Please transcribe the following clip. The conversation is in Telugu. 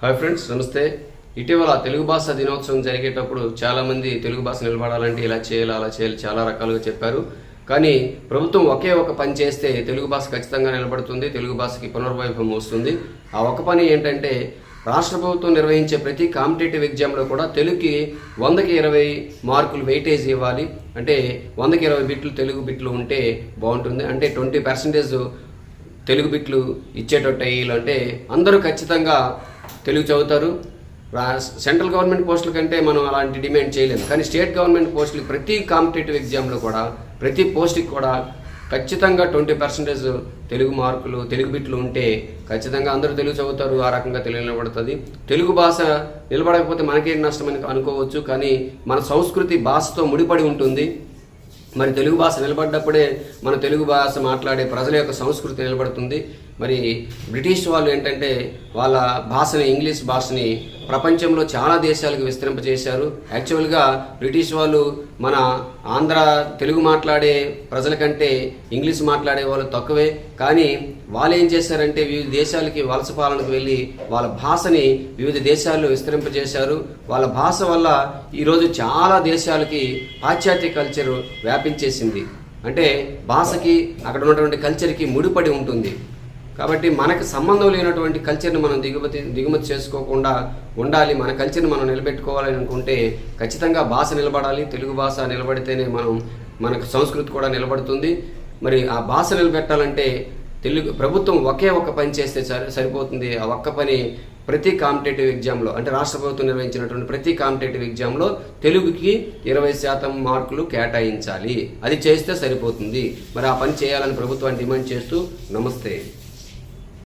హాయ్ ఫ్రెండ్స్ నమస్తే. ఇటీవల తెలుగు భాష దినోత్సవం జరిగేటప్పుడు చాలామంది తెలుగు భాష నిలబడాలంటే ఇలా చేయాలి అలా చేయాలి చాలా రకాలుగా చెప్పారు. కానీ ప్రభుత్వం ఒకే ఒక పని చేస్తే తెలుగు భాష ఖచ్చితంగా నిలబడుతుంది తెలుగు భాషకి పునర్వైభవం వస్తుంది. ఆ ఒక పని ఏంటంటే రాష్ట్ర ప్రభుత్వం నిర్వహించే ప్రతి కాంపిటేటివ్ ఎగ్జామ్లో కూడా తెలుగుకి వందకి ఇరవై మార్కులు వెయిటేజ్ ఇవ్వాలి. అంటే వందకి ఇరవై బిట్లు తెలుగు బిట్లు ఉంటే బాగుంటుంది. అంటే ట్వంటీ పర్సెంటేజ్ తెలుగు బిట్లు ఇచ్చేటట్టు అయ్యాలంటే అంటే అందరూ ఖచ్చితంగా తెలుగు చదువుతారు. సెంట్రల్ గవర్నమెంట్ పోస్టుల కంటే మనం అలాంటి డిమాండ్ చేయలేము. కానీ స్టేట్ గవర్నమెంట్ పోస్టులు ప్రతి కాంపిటేటివ్ ఎగ్జామ్లో కూడా ప్రతి పోస్ట్కి కూడా ఖచ్చితంగా ట్వంటీ పర్సెంటేజ్ తెలుగు మార్కులు తెలుగు బిట్లు ఉంటే ఖచ్చితంగా అందరూ తెలుగు చదువుతారు ఆ రకంగా తెలుగు నిలబడుతుంది. తెలుగు భాష నిలబడకపోతే మనకేం నష్టమని అనుకోవచ్చు కానీ మన సంస్కృతి భాషతో ముడిపడి ఉంటుంది. మరి తెలుగు భాష నిలబడ్డప్పుడే మన తెలుగు భాష మాట్లాడే ప్రజల యొక్క సంస్కృతి నిలబడుతుంది. మరి బ్రిటిష్ వాళ్ళు ఏంటంటే వాళ్ళ భాషని ఇంగ్లీష్ భాషని ప్రపంచంలో చాలా దేశాలకు విస్తరింపజేశారు. యాక్చువల్గా బ్రిటిష్ వాళ్ళు మన ఆంధ్ర తెలుగు మాట్లాడే ప్రజల కంటే ఇంగ్లీష్ మాట్లాడే వాళ్ళు తక్కువే. కానీ వాళ్ళు ఏం చేశారంటే వివిధ దేశాలకి వలస పాలనకు వెళ్ళి వాళ్ళ భాషని వివిధ దేశాల్లో విస్తరింపజేశారు. వాళ్ళ భాష వల్ల ఈరోజు చాలా దేశాలకి పాశ్చాత్య కల్చర్ వ్యాపించేసింది. అంటే భాషకి అక్కడ ఉన్నటువంటి కల్చర్కి ముడిపడి ఉంటుంది. కాబట్టి మనకు సంబంధం లేనటువంటి కల్చర్ని మనం దిగుమతి దిగుమతి చేసుకోకుండా ఉండాలి. మన కల్చర్ని మనం నిలబెట్టుకోవాలని అనుకుంటే ఖచ్చితంగా భాష నిలబడాలి. తెలుగు భాష నిలబడితేనే మనం మనకు సంస్కృతి కూడా నిలబడుతుంది. మరి ఆ భాష నిలబెట్టాలంటే తెలుగు ప్రభుత్వం ఒకే ఒక్క పని చేస్తే సరిపోతుంది. ఆ ఒక్క పని ప్రతి కాంపిటేటివ్ ఎగ్జామ్లో అంటే రాష్ట్ర ప్రభుత్వం నిర్వహించినటువంటి ప్రతి కాంపిటేటివ్ ఎగ్జామ్లో తెలుగుకి ఇరవై శాతం మార్కులు కేటాయించాలి. అది చేస్తే సరిపోతుంది. మరి ఆ పని చేయాలని ప్రభుత్వాన్ని డిమాండ్ చేస్తూ నమస్తే.